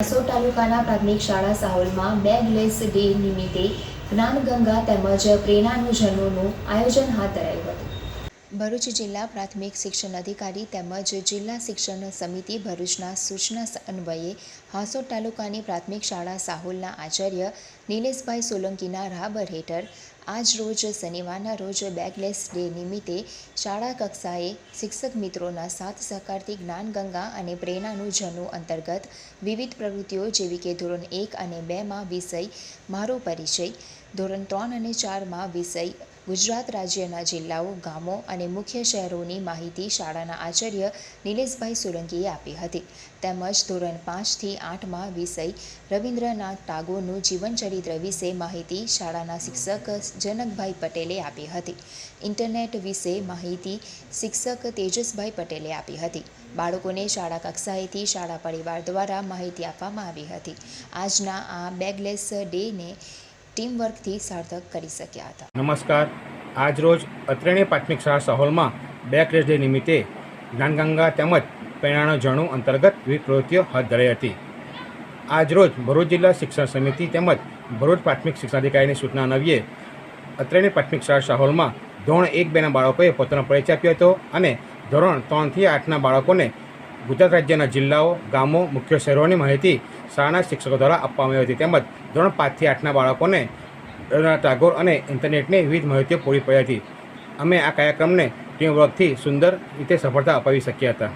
હાંસોદ તાલુકાના પ્રાથમિક શાળા સાહોલમાં બેગલેસ ડે નિમિત્તે જ્ઞાનગંગા તેમજ પ્રેરણાનું આયોજન હાથ ધરાયું હતું. ભરૂચ જિલ્લા પ્રાથમિક શિક્ષણ અધિકારી તેમજ જિલ્લા શિક્ષણ સમિતિ ભરૂચના સૂચના અન્વયે હાંસોદ તાલુકાની પ્રાથમિક શાળા સાહોલના આચાર્ય નિલેશભાઈ સોલંકીના રાહબર હેઠળ આજ રોજ શનિવારના રોજ બેગલેસ ડે નિમિત્તે શાળા કક્ષાએ શિક્ષક મિત્રોના સાથ સહકારથી જ્ઞાનગંગા અને પ્રેરણાનું જનુ અંતર્ગત વિવિધ પ્રવૃત્તિઓ જેવી કે ધોરણ એક અને બેમાં વિષય, મારો પરિચય ધોરણ ત્રણ અને ચારમાં વિષય, ગુજરાત રાજ્યના જિલ્લાઓ, ગામો અને મુખ્ય શહેરોની માહિતી શાળાના આચાર્ય નિલેશભાઈ સોલંકીએ આપી હતી. તેમજ ધોરણ પાંચથી આઠમાં વિષય, રવિન્દ્રનાથ ટાગોરનું જીવનચરિત્ર વિશે માહિતી શાળાના શિક્ષક જનકભાઈ પટેલે આપી હતી. ઇન્ટરનેટ વિશે માહિતી શિક્ષક તેજસભાઈ પટેલે આપી હતી. બાળકોને શાળા કક્ષાએથી શાળા પરિવાર દ્વારા માહિતી આપવામાં આવી હતી. આજના આ બેગલેસ ડેને ટીમવર્કથી સાર્થક કરી શક્યા હતા. નમસ્કાર. આજરોજ અત્રેણી પ્રાથમિક શાળા સહોલમાં બેક રેસ ડે નિમિત્તે જ્ઞાનગંગા તેમજ પ્રેરણાનો જણુ અંતર્ગત વિવિધ પ્રવૃત્તિઓ હાથ ધરાઈ હતી. આજરોજ ભરૂચ જિલ્લા શિક્ષણ સમિતિ તેમજ ભરૂચ પ્રાથમિક શિક્ષણાધિકારીની સૂચના અન્વયે અત્રેની પ્રાથમિક શાળા હોલમાં ધોરણ એક બેના બાળકોએ પોતાનો પરિચય આપ્યો હતો અને ધોરણ ત્રણથી આઠના બાળકોને ગુજરાત રાજ્યના જિલ્લાઓ, ગામો, મુખ્ય શહેરોની માહિતી શાળાના શિક્ષકો દ્વારા આપવામાં આવી હતી. તેમજ ધોરણ પાંચથી આઠના બાળકોને ટાગોર અને ઇન્ટરનેટની વિવિધ માહિતીઓ પૂરી પડી હતી. અમે આ કાર્યક્રમને ટીમ વર્કથી સુંદર રીતે સફળતા અપાવી શક્યા હતા.